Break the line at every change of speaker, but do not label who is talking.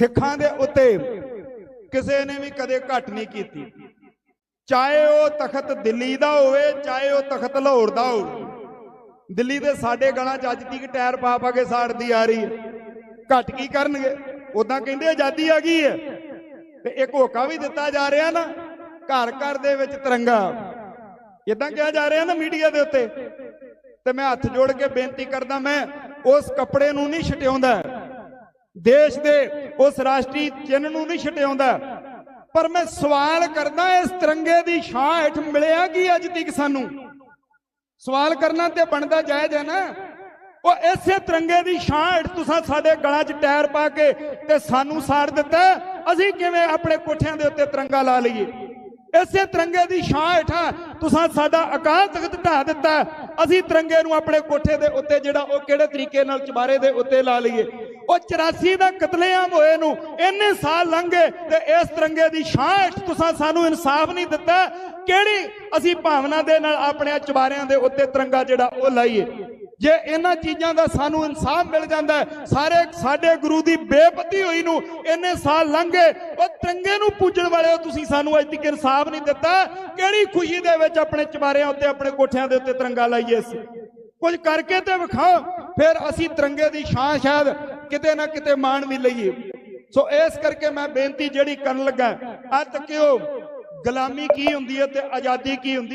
ਸਿੱਖਾਂ ਦੇ ਉੱਤੇ ਕਿਸੇ ਨੇ ਵੀ ਕਦੇ ਘਟ ਨਹੀਂ ਕੀਤੀ। ਚਾਹੇ ਉਹ ਤਖਤ ਦਿੱਲੀ ਦਾ ਹੋਵੇ, ਚਾਹੇ ਉਹ ਤਖਤ ਲਾਹੌਰ ਦਾ ਹੋਵੇ। ਦਿੱਲੀ ਦੇ ਸਾਡੇ ਗਲਾਂ 'ਚ ਅੱਜ ਤੀਕ ਟਾਇਰ ਪਾ ਪਾ ਕੇ ਸਾੜਦੀ ਆ ਰਹੀ ਹੈ। ਘਟ ਕੀ ਕਰਨਗੇ? ਉਦਾਂ ਕਹਿੰਦੇ ਆਜ਼ਾਦੀ ਆ ਗਈ ਹੈ। ਤੇ ਇੱਕ ਹੋਕਾ ਵੀ ਦਿੱਤਾ ਜਾ ਰਿਹਾ ਨਾ, ਘਰ ਘਰ ਦੇ ਵਿੱਚ ਤਿਰੰਗਾ। ਇਦਾਂ ਕਿਹਾ ਜਾ ਰਿਹਾ ਨਾ ਮੀਡੀਆ ਦੇ ਉੱਤੇ। ਤੇ ਮੈਂ ਹੱਥ ਜੋੜ ਕੇ ਬੇਨਤੀ ਕਰਦਾ, ਮੈਂ ਉਸ ਕੱਪੜੇ ਨੂੰ ਨਹੀਂ ਛਟਿਆਉਂਦਾ। ਦੇਸ਼ ਦੇ ਉਸ ਰਾਸ਼ਟਰੀ ਚਿੰਨ੍ਹ ਨੂੰ ਨਹੀਂ ਛਟਿਆਉਂਦਾ ਪਰ ਮੈਂ ਸਵਾਲ ਕਰਦਾ, ਇਸ ਤਿਰੰਗੇ ਦੀ ਛਾਂ ਹੇਠ ਮਿਲਿਆ ਕੀ ਅੱਜ ਤੱਕ ਸਾਨੂੰ? ਸਵਾਲ ਕਰਨਾ ਤੇ ਬਣਦਾ ਜਾਇਜ਼ ਹੈ ਨਾ? ਉਹ ਇਸੇ ਤਿਰੰਗੇ ਦੀ ਛਾਂ ਹੇਠ ਤੁਸੀਂ ਸਾਡੇ ਗਲਾਂ 'ਚ ਟਾਇਰ ਪਾ ਕੇ ਤੇ ਸਾਨੂੰ ਸਾੜ ਦਿੱਤਾ। ਅਸੀਂ ਕਿਵੇਂ ਆਪਣੇ ਕੋਠਿਆਂ ਦੇ ਉੱਤੇ ਤਿਰੰਗਾ ਲਾ ਲਈਏ? ਇਸੇ ਤਿਰੰਗੇ ਦੀ ਛਾਂ ਹੇਠਾਂ ਤੁਸੀਂ ਸਾਡਾ ਅਕਾਲ ਤਖਤ ਢਾ ਦਿੱਤਾ। ਅਸੀਂ ਤਿਰੰਗੇ ਨੂੰ ਆਪਣੇ ਕੋਠੇ ਦੇ ਉੱਤੇ ਜਿਹੜਾ ਉਹ ਕਿਹੜੇ ਤਰੀਕੇ ਨਾਲ ਚਬਾਰੇ ਦੇ ਉੱਤੇ ਲਾ ਲਈਏ? ਉਹ 84 ਦਾ ਕਤਲੇਆਮ ਹੋਏ ਨੂੰ, ਇੰਨੇ ਸਾਲ ਲੰਘੇ ਤੇ ਇਸ ਤਿਰੰਗੇ ਦੀ ਛਾਂ ਹੇਠ ਤੁਸੀਂ ਸਾਨੂੰ ਇਨਸਾਫ ਨਹੀਂ ਦਿੱਤਾ। ਕਿਹੜੀ ਅਸੀਂ ਭਾਵਨਾ ਦੇ ਨਾਲ ਆਪਣੇ ਚੁਬਾਰਿਆਂ ਦੇ ਉੱਤੇ ਤਿਰੰਗਾ ਜਿਹੜਾ ਉਹ ਲਾਈਏ? ਜੇ ਇਹਨਾਂ ਚੀਜ਼ਾਂ ਦਾ ਸਾਨੂੰ ਇਨਸਾਫ ਮਿਲ ਜਾਂਦਾ ਸਾਰੇ ਸਾਡੇ ਗੁਰੂ ਦੀ ਬੇਪਤੀ ਹੋਈ ਨੂੰ ਇੰਨੇ ਸਾਲ ਲੰਘੇ, ਉਹ ਤਿਰੰਗੇ ਨੂੰ ਪੂਜਣ ਵਾਲਿਓ ਤੁਸੀਂ ਸਾਨੂੰ ਅੱਜ ਤੱਕ ਇਨਸਾਫ ਨਹੀਂ ਦਿੱਤਾ। ਕਿਹੜੀ ਖੁਸ਼ੀ ਦੇ ਵਿੱਚ ਆਪਣੇ ਚੁਬਾਰਿਆਂ ਉੱਤੇ, ਆਪਣੇ ਕੋਠਿਆਂ ਦੇ ਉੱਤੇ ਤਿਰੰਗਾ ਲਾਈਏ ਸੀ ਕੁਝ ਕਰਕੇ ਤੇ ਵਿਖਾਓ, ਫਿਰ ਅਸੀਂ ਤਿਰੰਗੇ ਦੀ ਛਾਂ ਸ਼ਾਇਦ ਕਿਤੇ ਨਾ ਕਿਤੇ ਮਾਣ ਵੀ ਲਈਏ। ਸੋ ਇਸ ਕਰਕੇ ਮੈਂ ਬੇਨਤੀ ਜਿਹੜੀ ਕਰਨ ਲੱਗਾ ਅੱਜ ਤੱਕ ਗੁਲਾਮੀ ਕੀ ਹੁੰਦੀ ਹੈ ਤੇ ਆਜ਼ਾਦੀ ਕੀ ਹੁੰਦੀ